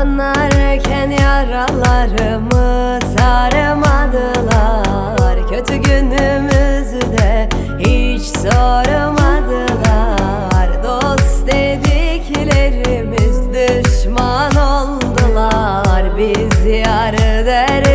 Kanarken yaralarımı sarmadılar. Kötü günümüzü de hiç sormadılar. Dost dediklerimiz düşman oldular. Biz yar deriz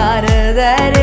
சாரதரே